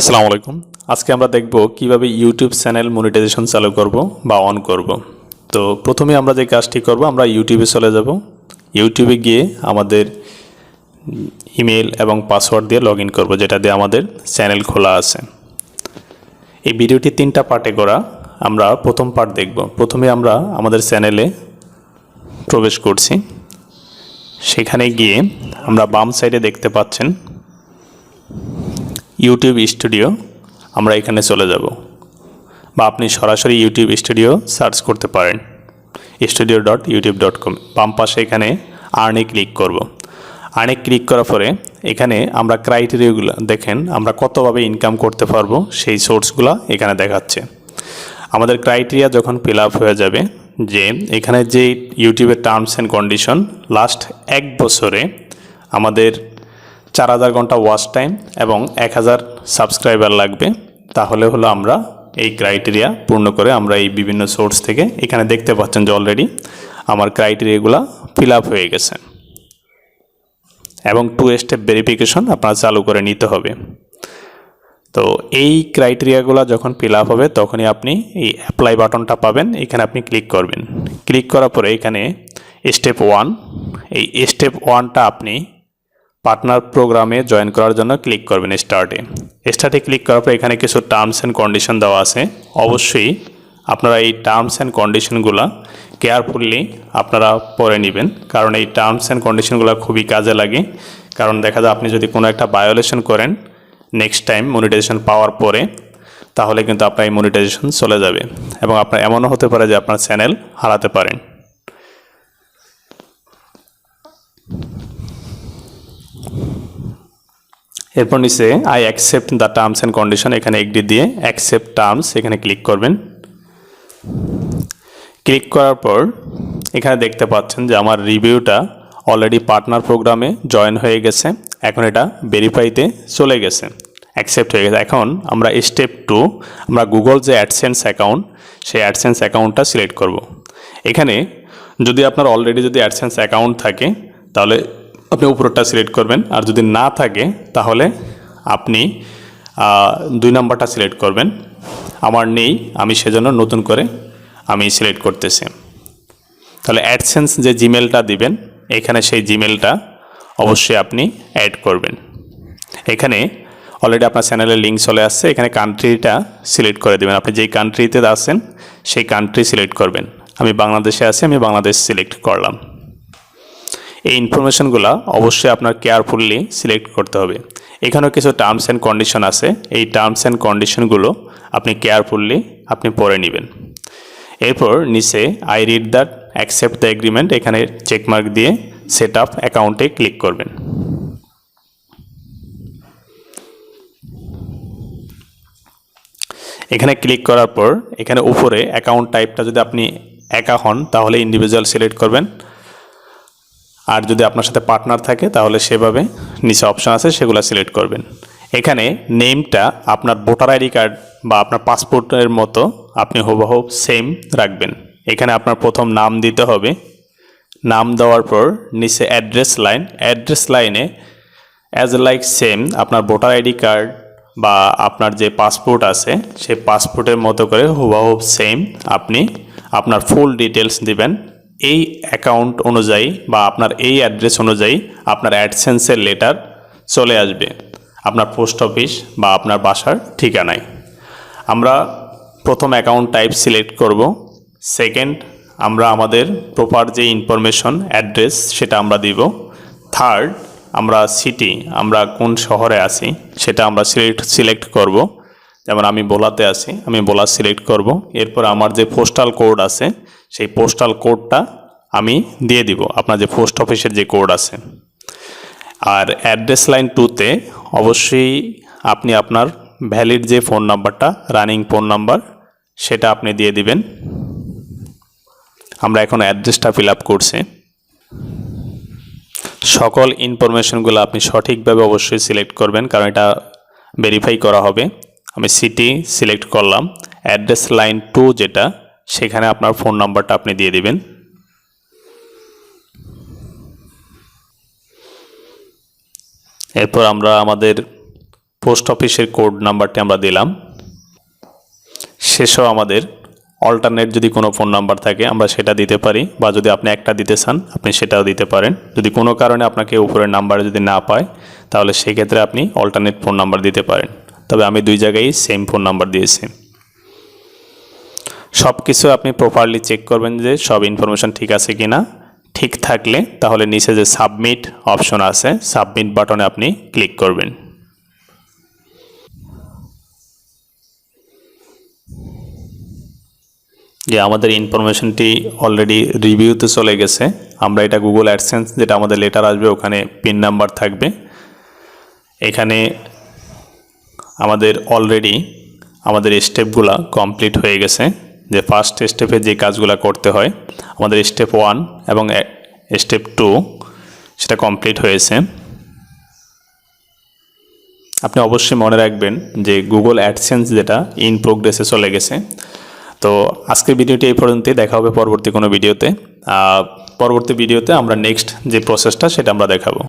আসসালামু আলাইকুম। আজকে আমরা দেখব কীভাবে ইউটিউব চ্যানেল মনিটাইজেশন চালু করব বা অন করব। তো প্রথমে আমরা যে কাজটি করব, আমরা ইউটিউবে চলে যাব। ইউটিউবে গিয়ে আমাদের ইমেল এবং পাসওয়ার্ড দিয়ে লগ ইন করব, যেটা দিয়ে আমাদের চ্যানেল খোলা আছে। এই ভিডিওটি তিনটা পার্টে করা। আমরা প্রথম পার্ট দেখব। প্রথমে আমরা আমাদের চ্যানেলে প্রবেশ করছি। সেখানে গিয়ে আমরা বাম সাইডে দেখতে পাচ্ছেন ইউটিউব স্টুডিও আমরা এখানে চলে যাব। বা আপনি সরাসরি ইউটিউব স্টুডিও সার্চ করতে পারেন। Studio dot YouTube dot com বাম পাশে এখানে আর্নে ক্লিক করব। আর্নে ক্লিক করার পরে এখানে আমরা ক্রাইটেরিয়াগুলো দেখেন, আমরা কতভাবে ইনকাম করতে পারব, সেই সোর্সগুলো এখানে দেখাচ্ছে। আমাদের ক্রাইটেরিয়া যখন ফিল হয়ে যাবে যে এখানে যে ইউটিউবের টার্মস অ্যান্ড কন্ডিশন লাস্ট এক বছরে আমাদের চার হাজার ঘণ্টা ওয়াচ টাইম এবং এক হাজার সাবস্ক্রাইবার লাগবে। তাহলে হলো আমরা এই ক্রাইটেরিয়া পূর্ণ করে আমরা এই বিভিন্ন সোর্স থেকে এখানে দেখতে পাচ্ছেন যে অলরেডি আমার ক্রাইটেরিয়াগুলো ফিল আপ হয়ে গেছে। এবং টু স্টেপ ভেরিফিকেশন আপনার চালু করে নিতে হবে। তো এই ক্রাইটেরিয়াগুলো যখন ফিল আপ হবে তখনই আপনি এই অ্যাপ্লাই বাটনটা পাবেন, এখানে আপনি ক্লিক করবেন। ক্লিক করার পরে এখানে স্টেপ ওয়ান এই স্টেপ ওয়ানটা আপনি পার্টনার প্রোগ্রামে জয়েন করার জন্য ক্লিক করবেন স্টার্টে। স্টার্টে ক্লিক করার পর এখানে কিছু টার্মস অ্যান্ড কন্ডিশন দেওয়া আছে। অবশ্যই আপনারা এই টার্মস অ্যান্ড কন্ডিশনগুলো কেয়ারফুললি আপনারা পড়ে নেবেন। কারণ এই টার্মস অ্যান্ড কন্ডিশনগুলো খুবই কাজে লাগে। কারণ দেখা যায় আপনি যদি কোনো একটা বায়োলেশন করেন নেক্সট টাইম মনিটাইজেশন পাওয়ার পরে, তাহলে কিন্তু আপনার এই মনিটাইজেশন চলে যাবে। এবং আপনার এমনও হতে পারে যে আপনার চ্যানেল হারাতে পারেন। এরপর নিচে I accept the terms and condition এখানে এগ্রি দিয়ে অ্যাকসেপ্ট টার্মস এখানে ক্লিক করবেন ক্লিক করার পর এখানে দেখতে পাচ্ছেন যে আমার রিভিউটা অলরেডি পার্টনার প্রোগ্রামে জয়েন হয়ে গেছে, এখন এটা ভেরিফাইতে চলে গেছে অ্যাকসেপ্ট হয়ে গেছে এখন আমরা স্টেপ টু আমরা গুগল যে অ্যাডসেন্স অ্যাকাউন্ট সেই অ্যাডসেন্স অ্যাকাউন্টটা সিলেক্ট করব। এখানে যদি আপনার অলরেডি যদি অ্যাডসেন্স অ্যাকাউন্ট থাকে, তাহলে আপনি উপরটা সিলেক্ট করবেন। আর যদি না থাকে, তাহলে আপনি দুই নাম্বারটা সিলেক্ট করবেন। আমার নেই, আমি সেজন্য নতুন করে আমি সিলেক্ট করতেছি। তাহলে অ্যাডসেন্স যে জিমেলটা দিবেন, এখানে সেই জিমেলটা অবশ্যই আপনি অ্যাড করবেন। এখানে অলরেডি আপনার চ্যানেলের লিঙ্ক চলে আসছে, এখানে কান্ট্রিটা সিলেক্ট করে দেবেন। আপনি যেই কান্ট্রিতে আছেন, সেই কান্ট্রি সিলেক্ট করবেন। আমি বাংলাদেশে আছি, আমি বাংলাদেশ সিলেক্ট করলাম। এই ইনফরমেশনগুলো অবশ্যই আপনার কেয়ারফুললি সিলেক্ট করতে হবে। এখানেও কিছু টার্মস অ্যান্ড কন্ডিশন আছে। এই টার্মস অ্যান্ড কন্ডিশনগুলো আপনি কেয়ারফুললি আপনি পড়ে নেবেন। এরপর নিচে I read that accept the agreement এখানে চেকমার্ক দিয়ে সেট আপ অ্যাকাউন্টে ক্লিক করবেন। এখানে ক্লিক করার পর এখানে উপরে অ্যাকাউন্ট টাইপটা যদি আপনি একা হন তাহলে ইন্ডিভিজুয়াল সিলেক্ট করবেন। আর যদি আপনার সাথে পার্টনার থাকে, তাহলে সেভাবে নিচে অপশন আছে, সেগুলো সিলেক্ট করবেন। এখানে নেমটা আপনার ভোটার আইডি কার্ড বা আপনার পাসপোর্টের মতো আপনি হুবহু সেম রাখবেন। এখানে আপনার প্রথম নাম দিতে হবে। নাম দেওয়ার পর নিচে অ্যাড্রেস লাইন অ্যাড্রেস লাইনে অ্যাজ লাইক সেম আপনার ভোটার আইডি কার্ড বা আপনার যে পাসপোর্ট আছে, সেই পাসপোর্টের মতো করে হুবহু সেম আপনি আপনার ফুল ডিটেলস দিবেন। এই অ্যাকাউন্ট অনুযায়ী বা আপনার এই অ্যাড্রেস অনুযায়ী আপনার অ্যাডসেন্সের লেটার চলে আসবে আপনার পোস্ট অফিস বা আপনার বাসার ঠিকানায়। আমরা প্রথম অ্যাকাউন্ট টাইপ সিলেক্ট করব সেকেন্ড আমরা আমাদের প্রপার যে ইনফরমেশন অ্যাড্রেস সেটা আমরা দিব থার্ড আমরা সিটি আমরা কোন শহরে আছি সেটা আমরা সিলেক্ট সিলেক্ট করব। যেমন আমি বোলাতে আছি, আমি বোলা সিলেক্ট করব। এরপর আমার যে পোস্টাল কোড আছে সেই পোস্টাল কোডটা আমি দিয়ে দিব। আপনার যে পোস্ট অফিসের যে কোড আছে। আর অ্যাড্রেস লাইন টুতে অবশ্যই আপনি আপনার ভ্যালিড যে ফোন নাম্বারটা রানিং ফোন নাম্বার সেটা আপনি দিয়ে দিবেন। আমরা এখন অ্যাড্রেসটা ফিল আপ করছি। সকল ইনফরমেশনগুলো আপনি সঠিকভাবে অবশ্যই সিলেক্ট করবেন, কারণ এটা ভেরিফাই করা হবে। আমি সিটি সিলেক্ট করলাম। অ্যাড্রেস লাইন টু যেটা সেখানে আপনার ফোন নাম্বারটা আপনি দিয়ে দিবেন। এরপর আমরা আমাদের পোস্ট অফিসের কোড নাম্বারটি আমরা দিলাম। শেষেও আমাদের অল্টারনেট যদি কোনো ফোন নাম্বার থাকে, আমরা সেটা দিতে পারি বা যদি আপনি একটা দিতে চান, আপনি সেটাও দিতে পারেন। যদি কোনো কারণে আপনাকে উপরের নাম্বার যদি না পায়, তাহলে সেক্ষেত্রে আপনি অল্টারনেট ফোন নাম্বার দিতে পারেন। তবে আমি দুই জায়গায় সেম ফোন নাম্বার দিয়েছি। সব কিছু আপনি প্রপারলি চেক করবেন যে সব ইনফরমেশন ঠিক আছে কি না ঠিক থাকলে তাহলে নিচে যে সাবমিট অপশন আছে সাবমিট বাটনে আপনি ক্লিক করবেন। যে আমাদের ইনফরমেশনটি অলরেডি রিভিউতে চলে গেছে। আমরা এটা গুগল অ্যাডসেন্স যেটা আমাদের লেটার আসবে, ওখানে পিন নাম্বার থাকবে। এখানে আমাদের অলরেডি আমাদের স্টেপগুলো কমপ্লিট হয়ে গেছে। যে ফার্স্ট স্টেপে যে কাজগুলো করতে হয়, আমাদের স্টেপ ওয়ান এবং স্টেপ টু সেটা কমপ্লিট হয়েছে। আপনি অবশ্যই মনে রাখবেন যে গুগল অ্যাডসেন্স যেটা ইন প্রোগ্রেসে চলে গেছে। তো আজকের ভিডিওটি এই পর্যন্তই, দেখা হবে পরবর্তী কোনো ভিডিওতে। পরবর্তী ভিডিওতে আমরা নেক্সট যে প্রসেসটা সেটা আমরা দেখাবো।